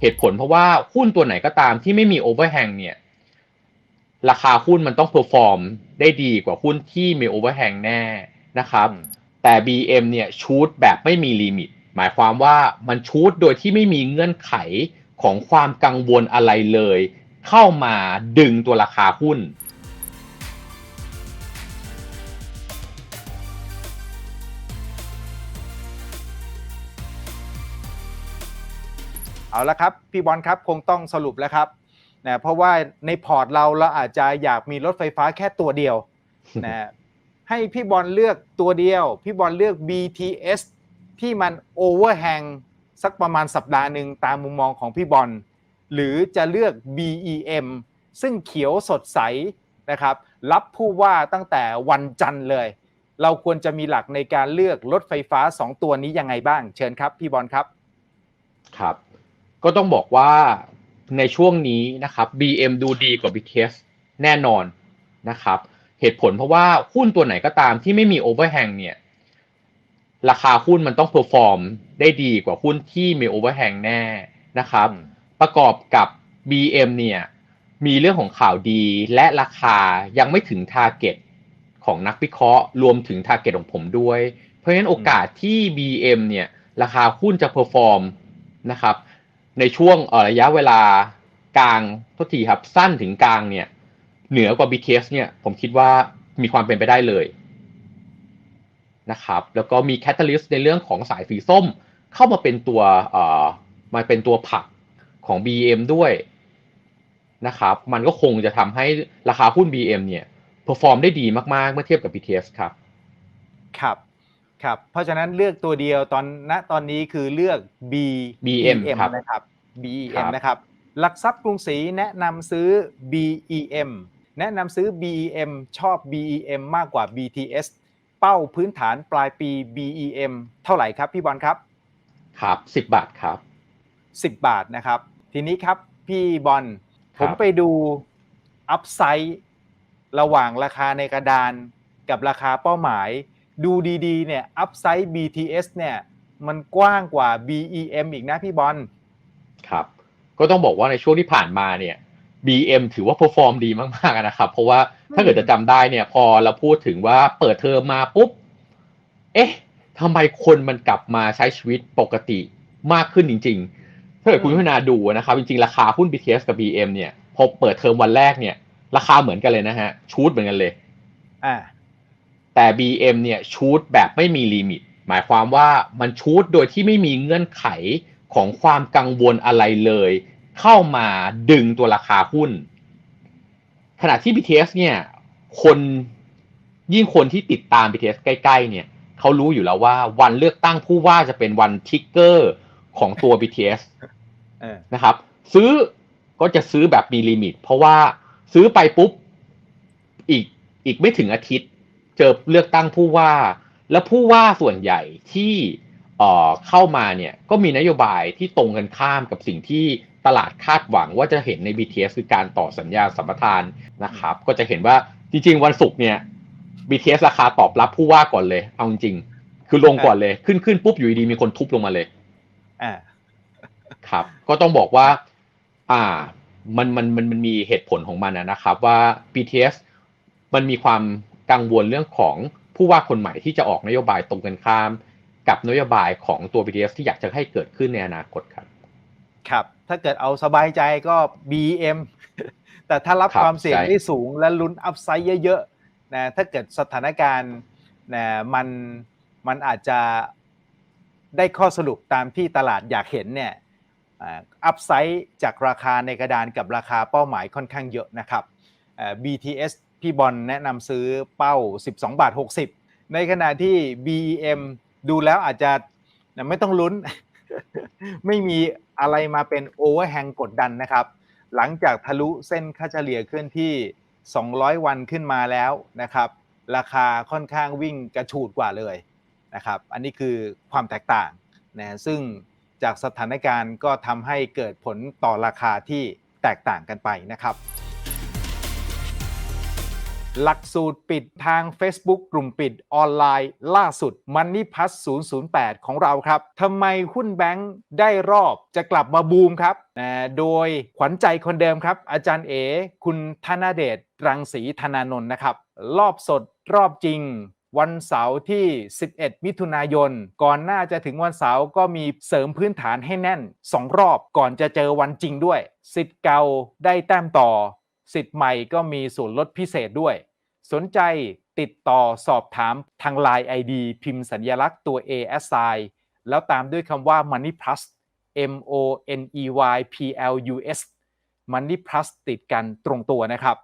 เหตุผลเพราะว่าหุ้นตัวไหนก็ตามที่ไม่มีโอเวอร์แฮงเนี่ย ราคาหุ้นมันต้องเพอร์ฟอร์มได้ดีกว่าหุ้นที่มีโอเวอร์แฮงแน่นะครับ แต่ BM เนี่ยชูดแบบไม่มีลิมิต หมายความว่ามันชูดโดยที่ไม่มีเงื่อนไขของความกังวลอะไรเลย เข้ามาดึงตัวราคาหุ้น เอาละครับ พี่บอลครับคงต้องสรุปแล้วครับนะเพราะว่าในพอร์ตเราเราอาจจะอยากมีรถไฟฟ้าแค่ตัวเดียวนะให้พี่บอลเลือกตัวเดียว พี่บอลเลือก BTS ที่มันโอเวอร์แฮงสักประมาณสัปดาห์หนึ่งตามมุมมองของพี่บอลหรือจะเลือก BEM ซึ่งเขียวสดใสนะครับ รับผู้ว่าตั้งแต่วันจันทร์เลย เราควรจะมีหลักในการเลือกรถไฟฟ้า 2 ตัวนี้ยังไงบ้าง เชิญครับ พี่บอลครับ ครับ ก็ต้องบอกว่าในช่วงนี้นะครับ BM ดูดีกว่า BTS แน่นอนนะครับ เหตุผลเพราะว่าหุ้นตัวไหนก็ตามที่ไม่มีโอเวอร์แฮงเนี่ย ราคาหุ้นมันต้องเพอร์ฟอร์มได้ดีกว่าหุ้นที่มีโอเวอร์แฮงแน่นะครับ ประกอบกับ BM เนี่ยมีเรื่องของข่าวดีและราคายังไม่ถึง t a r g e t ของนักวิเคราะห์ รวมถึง t a r g e t ของผมด้วย เพราะฉะนั้นโอกาสที่ BM เนี่ยราคาหุ้นจะเพอร์ฟอร์มนะครับ ในช่วงระยะเวลากลางทษทีครับสั้นถึงกลางเนี่ย เหนือกว่า BTS เนี่ยผมคิดว่ามีความเป็นไปได้เลยนะครับแล้วก็มีแคตตาลิสต์ในเรื่องของสายสีส้มเข้ามาเป็นตัวเอ่อมาเป็นตัวผลักของ BM ด้วยนะครับ มันก็คงจะทำให้ราคาหุ้น BM เนี่ยเพอร์ฟอร์มได้ดีมาก ๆ เมื่อเทียบกับ BTS ครับ ครับ ครับ เพราะฉะนั้นเลือกตัวเดียวตอนณตอนนี้คือเลือก B BM ครับนะครับค BEM รับนะครับ หลักทรัพย์กรุงศรีแนะนำซื้อ BEM แนะนำซื้อ BEM ชอบ BEM มากกว่า BTS เป้าพื้นฐานปลายปี BEM เท่าไหร่ครับพี่บอลครับ ครับสิบบาทครับ10บาทนะครับ ทีนี้ครับพี่บอลคผรับมไปดูอัพไซด์ระหว่างราคาในกระดานกับราคาเป้าหมาย ดูดีๆเนี่ยอัพไซด์ BTS เนี่ยมันกว้างกว่า BEM อีกนะพี่บอลครับ ก็ต้องบอกว่าในช่วงที่ผ่านมาเนี่ย BM ถือว่าเพอร์ฟอร์มดีมากๆนะครับ เพราะว่าถ้าเกิดจะจำได้เนี่ย พอเราพูดถึงว่าเปิดเทอมมาปุ๊บ เอ๊ะทำไมคนมันกลับมาใช้ชีวิตปกติมากขึ้นจริง ๆ ถ้าเกิดคุณพิจารณาดูนะครับ จริงๆ ราคาหุ้น BTS กับ BM เนี่ย พอเปิดเทอมวันแรกเนี่ย ราคาเหมือนกันเลยนะฮะ ชูดเหมือนกันเลย อ่า แต่ BM เนี่ยชูดแบบไม่มีลิมิต หมายความว่ามันชูดโดยที่ไม่มีเงื่อนไขของความกังวลอะไรเลย เข้ามาดึงตัวราคาหุ้น ขณะที่ BTS เนี่ยคนยิ่งคนที่ติดตาม BTS ใกล้ๆเนี่ยเขารู้อยู่แล้วว่าวันเลือกตั้งผู้ว่าจะเป็นวันทริกเกอร์ของตัว BTS เออนะครับ ซื้อก็จะซื้อแบบมีลิมิต เพราะว่าซื้อไปปุ๊บอีกอีกไม่ถึงอาทิตย์ เจอเลือกตั้งผู้ว่า และผู้ว่าส่วนใหญ่ที่เข้ามาเนี่ยก็มีนโยบายที่ตรงกันข้ามกับสิ่งที่ตลาดคาดหวังว่าจะเห็นใน BTS คือการต่อสัญญาสัมปทานนะครับ ก็จะเห็นว่าจริง ๆ วันศุกร์เนี่ย BTS ราคาตอบรับผู้ว่าก่อนเลย เอาจริง คือลงก่อนเลยขึ้นขึ้นปุ๊บอยู่ดีๆมีคนทุบลงมาเลยอ่าครับ ก็ต้องบอกว่า อ่า มันมันมันมันมีเหตุผลของมันนะครับ ว่า BTS มันมีความ กังวลเรื่องของผู้ว่าคนใหม่ที่จะออกนโยบายตรงกันข้าม กับนโยบายของตัว BTS ที่อยากจะให้เกิดขึ้นในอนาคตครับ ครับ ถ้าเกิดเอาสบายใจก็ BM แต่ถ้ารับครบความเสี่ยงใช่ได้สูงและลุ้นอัพไซด์เยอะๆนะถ้าเกิดสถานการณ์นะมันมันอาจจะได้ข้อสรุปตามที่ตลาดอยากเห็นเนี่ยอัพไซด์จากราคาในกระดานกับราคาเป้าหมายค่อนข้างเยอะนะครับ BTS พี่บอลแนะนำซื้อเป้า 12 บาท 60 ในขณะที่ BEM ดูแล้วอาจจะไม่ต้องลุ้น ไม่มีอะไรมาเป็นโอเวอร์แฮงกดดันนะครับ หลังจากทะลุเส้นค่าเฉลี่ยเคลื่อนที่ 200 วันขึ้นมาแล้วนะครับ ราคาค่อนข้างวิ่งกระฉูดกว่าเลยนะครับ อันนี้คือความแตกต่างนะซึ่งจากสถานการณ์ก็ทำให้เกิดผลต่อราคาที่แตกต่างกันไปนะครับ หลักสูตรปิดทาง Facebook กลุ่มปิดออนไลน์ล่าสุด Money Plus 008 ของเราครับทำไมหุ้นแบงค์ได้รอบจะกลับมาบูมครับโดยขวัญใจคนเดิมครับ อาจารย์เอ คุณธนาเดชรังสีธนานนท์นะครับ รอบสดรอบจริงวันเสาร์ที่ 11 มิถุนายน ก่อนหน้าจะถึงวันเสาร์ก็มีเสริมพื้นฐานให้แน่น 2 รอบก่อนจะเจอวันจริงด้วย สิทธิ์เก่าได้แต้มต่อ สิทธิ์ใหม่ก็มีส่วนลดพิเศษด้วย สนใจติดต่อสอบถามทาง Line ID พิมพ์สัญญลักษณ์ตัว A S I แล้วตามด้วยคำว่า Money Plus M O N E Y P L U S Money Plus ติดกันตรงตัวนะครับ